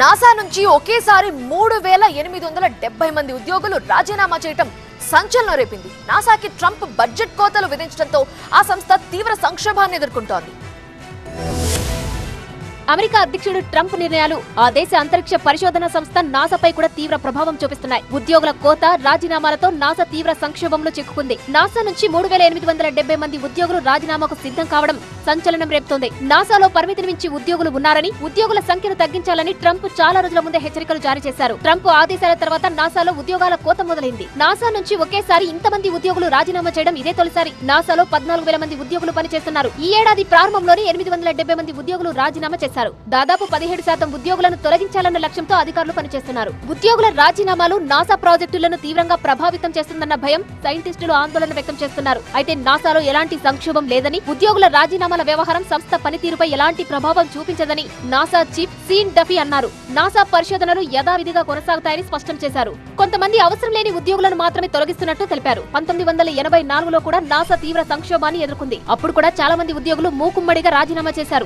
NASA నుంచి ఒకేసారి మూడు వేల ఎనిమిది వందల డెబ్బై మంది ఉద్యోగులు రాజీనామా చేయటం సంచలనం రేపింది. నాసాకి ట్రంప్ బడ్జెట్ కోతలు విధించడంతో ఆ సంస్థ తీవ్ర సంక్షోభాన్ని ఎదుర్కొంటోంది. అమెరికా అధ్యక్షుడు ట్రంప్ నిర్ణయాలు ఆ దేశ అంతరిక్ష పరిశోధన సంస్థ నాసాపై కూడా తీవ్ర ప్రభావం చూపిస్తున్నాయి. ఉద్యోగుల కోత రాజీనామాలతో నాసా తీవ్ర సంక్షోభంలో చిక్కుకుంది. నాసా నుంచి మూడు వేల ఎనిమిది వందల డెబ్బై మంది ఉద్యోగులు రాజీనామాకు సిద్ధం కావడం సంచలనం రేపుతోంది. నాసాలో పరిమితిని మించి ఉద్యోగులు ఉన్నారని ఉద్యోగుల సంఖ్యను తగ్గించాలని ట్రంప్ చాలా రోజుల ముందే హెచ్చరికలు జారీ చేశారు. ట్రంప్ ఆదేశాల తర్వాత నాసాలో ఉద్యోగాల కోత మొదలైంది. నాసా నుంచి ఒకేసారి ఇంతమంది ఉద్యోగులు రాజీనామా చేయడం ఇదే తొలిసారి. నాసాలో పద్నాలుగు వేల మంది ఉద్యోగులు పనిచేస్తున్నారు. ఈ ఏడాది ప్రారంభంలోనే ఎనిమిది వందల డెబ్బై మంది ఉద్యోగులు రాజీనామా చేశారు. దాదాపు పదిహేడు శాతం ఉద్యోగులను తొలగించాలన్న లక్ష్యంతో అధికారులు పనిచేస్తున్నారు. ఉద్యోగుల రాజీనామాలు నాసా ప్రాజెక్టులను తీవ్రంగా ప్రభావితం చేస్తుందన్న భయం సైంటిస్టులు ఆందోళన వ్యక్తం చేస్తున్నారు. అయితే నాసాలో ఎలాంటి సంక్షోభం లేదని ఉద్యోగుల రాజీనామాల వ్యవహారం సంస్థ పనితీరుపై ఎలాంటి ప్రభావం చూపించదని నాసా చీఫ్ సీన్ డఫీ అన్నారు. నాసా పరిశోధనలు యథావిధిగా కొనసాగుతాయని స్పష్టం చేశారు. కొంతమంది అవసరం లేని ఉద్యోగులను మాత్రమే తొలగిస్తున్నట్టు తెలిపారు. పంతొమ్మిది వందల ఎనభై నాలుగులో కూడా నాసా తీవ్ర సంక్షోభాన్ని ఎదుర్కొంది. అప్పుడు కూడా చాలా మంది ఉద్యోగులు మూకుమ్మడిగా రాజీనామా చేశారు.